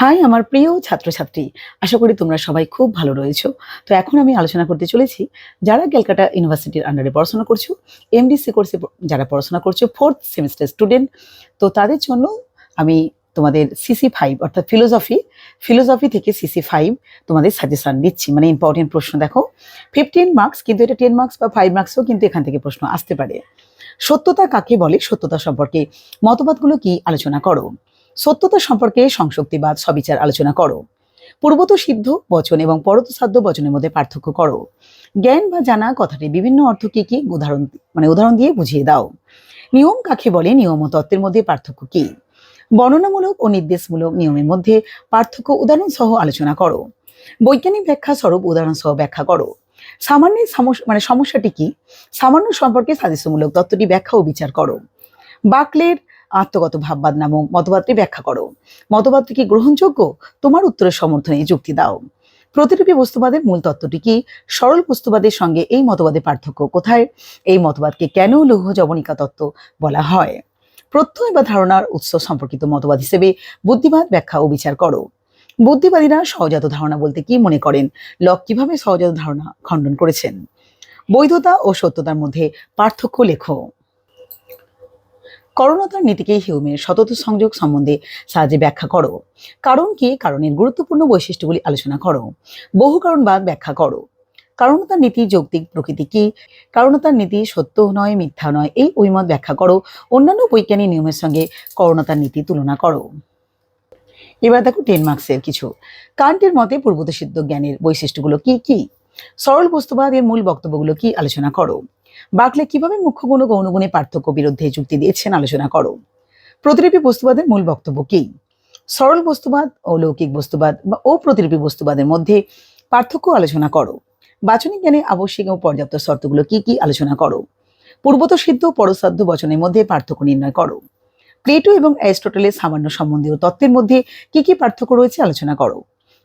High, আমার প্রিয় ছাত্রছাত্রী। আশা করি তোমরা সবাই খুব ভালো রয়েছো। তো এখন আমি আলোচনা করতে চলেছি, যারা ক্যালকাটা ইউনিভার্সিটির আন্ডারে পড়াশোনা করছ এমডিসি কোর্সে যারা পড়াশোনা করছ ফোর্থ সেমিস্টার স্টুডেন্ট তো তাদের জন্য আমি তোমাদের সিসি ফাইভ অর্থাৎ ফিলোসফি ফিলোসফি থেকে সিসি ফাইভ তোমাদের সাজেশন দিচ্ছি। মানে ইম্পর্টেন্ট প্রশ্ন দেখো ফিফটিন মার্কস কিন্তু এটা টেন মার্কস বা ফাইভ মার্কসও কিন্তু এখান থেকে প্রশ্ন আসতে পারে। সত্যতা কাকে বলে? সত্যতা সম্পর্কে মতবাদগুলো কি? আলোচনা করো। সত্যতা সম্পর্কে সংশক্তিবাদ সবিচার আলোচনা করো। পূর্বত সিদ্ধ বচন এবং পরত সাধ্য বচনের মধ্যে পার্থক্য করো। জ্ঞান বা জানা কথাটি বিভিন্ন অর্থ কি কি? উদাহরণ মানে উদাহরণ দিয়ে বুঝিয়ে দাও। নিয়ম কাকে বলে? নিয়ম ও তত্ত্বের মধ্যে পার্থক্য কি? বর্ণনামূলক ও নির্দেশমূলক নিয়মের মধ্যে পার্থক্য উদাহরণ সহ আলোচনা করো। বৈজ্ঞানিক ব্যাখ্যা স্বরূপ উদাহরণ সহ ব্যাখ্যা করো। সামান্য মানে সমস্যাটি কি? সামান্য সম্পর্কে সাদৃশ্যমূলক তত্ত্বটি ব্যাখ্যা ও বিচার করো। বাকলের আত্মগত ভাববাদ নামক মতবাদটি ব্যাখ্যা করো। মতবাদটি কি গ্রহণযোগ্য? তোমার উত্তরের সমর্থনে যুক্তি দাও। প্রতিরূপী বস্তুবাদের মূল তত্ত্বটি কি? সরল বস্তুবাদের সঙ্গে এই মতবাদের পার্থক্য কোথায়? এই মতবাদকে কেন লৌহ জবনিকা তত্ত্ব বলা হয়? প্রত্যয় বা ধারণার উৎস সম্পর্কিত মতবাদ হিসেবে বুদ্ধিবাদ ব্যাখ্যা ও বিচার করো। বুদ্ধিবাদীরা সহজাত ধারণা বলতে কি মনে করেন? লক কীভাবে সহজাত ধারণা খণ্ডন করেছেন? বৈধতা ও সত্যতার মধ্যে পার্থক্য লেখো। করণতার নীতিকে হিউমের সতত সংযোগ সম্বন্ধে সাহায্যে ব্যাখ্যা করো। কারণ কি? কারণের গুরুত্বপূর্ণ বৈশিষ্ট্যগুলি আলোচনা করো। বহু কারণবাদ ব্যাখ্যা করো। কারণতার নীতি যৌক্তিক প্রকৃতি কি? কারণতার নীতি সত্য নয়, মিথ্যা নয়, এই ঐমত ব্যাখ্যা করো। অন্যান্য বৈজ্ঞানিক নিয়মের সঙ্গে করণতার নীতি তুলনা করো। এবার দেখো টেন মার্কসের কিছু। কান্টের মতে পূর্বত সিদ্ধ জ্ঞানের বৈশিষ্ট্যগুলো কি কি? সরল বস্তুবাদের মূল বক্তব্যগুলো কি? আলোচনা করো। বাকলে কীভাবে মুখ্য গুণ ও গৌণগুণে পার্থক্য বিরুদ্ধে যুক্তি দিয়েছেন আলোচনা করো। প্রতিলিপি বস্তুবাদের মূল বক্তব্য কি? সরল বস্তুবাদ ও লৌকিক বস্তুবাদ বা ও প্রতিলিপি বস্তুবাদের মধ্যে পার্থক্য আলোচনা করো। বাচনিক জ্ঞানে আবশ্যিক ও পর্যাপ্ত শর্তগুলো কি কি আলোচনা করো? পূর্বত সিদ্ধ পরসাধ্য বচনের মধ্যে পার্থক্য নির্ণয় করো। প্লেটো এবং অ্যারিস্টটলের সামান্য সম্বন্ধীয় তত্ত্বের মধ্যে কি কি পার্থক্য রয়েছে আলোচনা করো।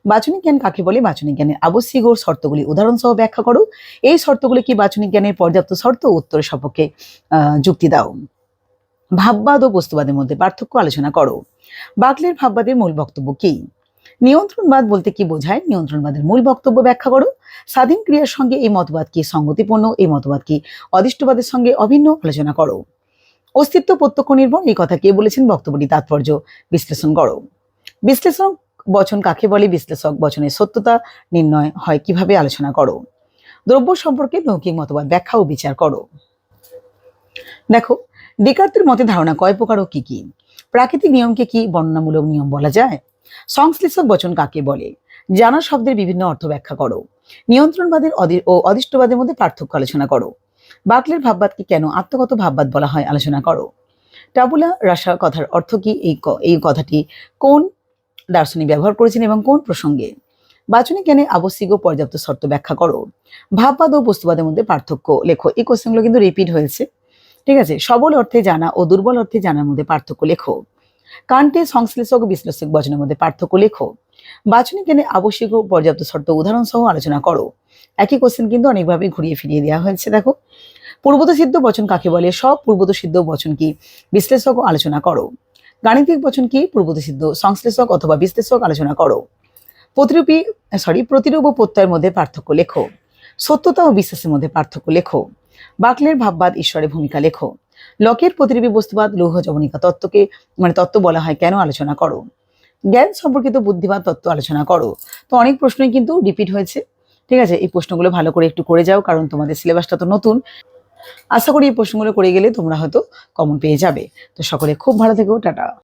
বাচনিক জ্ঞান কাকে বলে? বাচনিক জ্ঞানের আবশ্যিক ও শর্তগুলি উদাহরণ সহ ব্যাখ্যা করো। এই শর্তগুলি কি বাচনিক জ্ঞানের পর্যাপ্ত শর্ত? উত্তরের সপক্ষে যুক্তি দাও। ভাববাদ ও বস্তুবাদের মধ্যে পার্থক্য আলোচনা করো। বাকলের ভাববাদের মূল বক্তব্য কি? নিয়ন্ত্রণবাদ বলতে কি বোঝায়? নিয়ন্ত্রণবাদের মূল বক্তব্য ব্যাখ্যা করো। স্বাধীন ক্রিয়ার সঙ্গে এই মতবাদ কি সঙ্গতিপূর্ণ? এই মতবাদ কি অদিষ্টবাদের সঙ্গে অভিন্ন? আলোচনা করো। অস্তিত্ব প্রত্যক্ষ নির্ভর? এই কথা কে বলেছেন? বক্তব্যটি তাৎপর্য। বিশ্লেষণ করো। বিশ্লেষণ বচন কাকে বলে? বিশ্লেষক বচনের সত্যতা নির্ণয় হয় কীভাবে? আলোচনা করো। দ্রব্য সম্পর্কে লৌকিক মতবাদ ব্যাখ্যা ও বিচার করো। দেখো, ডেকার্তের মতে ধারণা কয় প্রকার ও কি কি? প্রাকৃতিক নিয়মকে কি বর্ণনামূলক নিয়ম বলা যায়? সংশ্লিষ্ট বচন কাকে বলে? জানা শব্দের বিভিন্ন অর্থ ব্যাখ্যা করো। নিয়ন্ত্রণবাদের ও অদিষ্টবাদের মধ্যে পার্থক্য আলোচনা করো। বাকলের ভাববাদকে কেন আত্মগত ভাববাদ বলা হয়? আলোচনা করো। টাবুলা রাসা কথার অর্থ কি? এই এই কথাটি কোন দার্শনিক ব্যবহার করেছেন এবং কোন প্রসঙ্গে? বাচনিক জ্ঞানে আবশ্যিক ও পর্যাপ্ত শর্ত ব্যাখ্যা করো। ভাববাদ ও বস্তুবাদের মধ্যে পার্থক্য। লেখো, এই কোশ্চেনগুলো কিন্তু রিপিট হয়েছে। ঠিক আছে? সবল অর্থে জানা ও দুর্বল অর্থে জানার মধ্যে পার্থক্য লেখো। কান্টে সংশ্লেষক বিশ্লেষক বচনের মধ্যে পার্থক্য লেখো। বাচনিক জ্ঞানে আবশ্যিক ও পর্যাপ্ত শর্ত উদাহরণ সহ আলোচনা করো। একই কোশ্চেন কিন্তু অনেকভাবে ঘুরিয়ে ফিরিয়ে দেওয়া হয়েছে, দেখো। পূর্বত সিদ্ধ বচন কাকে বলে? সব পূর্বত সিদ্ধ বচন কি? বিশ্লেষক ও আলোচনা করো। গাণিতিক বচন কি? পূর্বত সিদ্ধ সংশ্লেষক অথবা বিশ্লেষক আলোচনা করো। প্রতিরূপী সরি প্রতিরূপ ও প্রত্যয়ের মধ্যে পার্থক্য লেখো। সত্যতা ও বিশ্বাসের মধ্যে পার্থক্য লেখো। বাকলের ভাববাদ ঈশ্বরের ভূমিকা লেখো। লকের প্রতিরূপী বস্তুবাদ লৌহ জবনিকা তত্ত্বকে মানে তত্ত্ব বলা হয় কেন আলোচনা করো। জ্ঞান সম্পর্কিত বুদ্ধিবাদ তত্ত্ব আলোচনা করো। তো অনেক প্রশ্নই কিন্তু রিপিট হয়েছে। ঠিক আছে, এই প্রশ্নগুলো ভালো করে একটু করে যাও, কারণ তোমাদের সিলেবাসটা তো নতুন। আশা করি এই প্রশ্নগুলো করে গেলে তোমরা হয়তো কমন পেয়ে যাবে। তো সকলে খুব ভালো থেকো, টাটা।